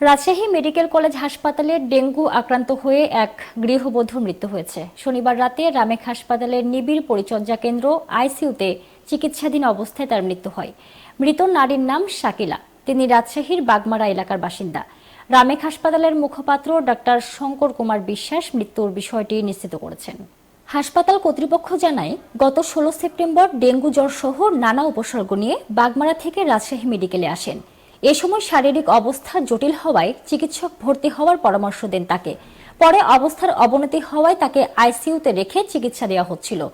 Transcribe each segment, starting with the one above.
Rajshahi medical college হাসপাতালে dengue আক্রান্ত হয়ে এক গৃহবধূর মৃত্যু হয়েছে। শনিবার রাতে রামেক হাসপাতালের নিবিড় পরিচর্যা কেন্দ্র আইসিইউতে চিকিৎসাধীন অবস্থায় তার মৃত্যু হয়। মৃত নারীর নাম শাকিলা। তিনি রাজশাহীর বাগমারা এলাকার বাসিন্দা। রামেক হাসপাতালের মুখপাত্র ডাক্তার শঙ্কর কুমার বিশ্বাস মৃত্যুর বিষয়টি নিশ্চিত করেছেন। হাসপাতাল কর্তৃপক্ষ জানায়, গত ষোলো সেপ্টেম্বর ডেঙ্গু জ্বর সহ নানা উপসর্গ নিয়ে বাগমারা থেকে রাজশাহী মেডিকেলে আসেন। এ সময় শারীরিক অবস্থা জটিল হওয়ায় চিকিৎসক ভর্তি হওয়ার পরামর্শ দেন তাকে। পরে অবস্থার অবনতি হওয়ায় তাকে আইসিইউতে রেখে চিকিৎসা দেওয়া হচ্ছিল।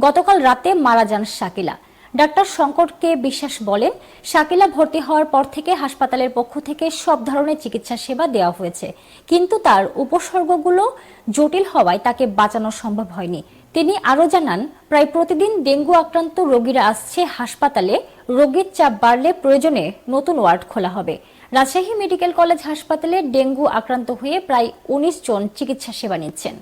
গতকাল রাতে মারা যান শাকিলা। ডাক্তার শঙ্করকে বিশ্বাস বলেন, শাকিলা ভর্তি হওয়ার পর থেকে হাসপাতালের পক্ষ থেকে সব ধরনের চিকিৎসা সেবা দেওয়া হয়েছে। কিন্তু তার উপসর্গগুলো জটিল হওয়ায় তাকে বাঁচানো সম্ভব হয়নি। তিনি আরও জানান, প্রায় প্রতিদিন ডেঙ্গু আক্রান্ত রোগীরা আসছে হাসপাতালে রোগীর চাপ বাড়লে প্রয়োজনে নতুন ওয়ার্ড খোলা হবে। রাজশাহী মেডিকেল কলেজ হাসপাতালে ডেঙ্গু আক্রান্ত হয়ে প্রায় উনিশ জন চিকিৎসা সেবা নিচ্ছেন।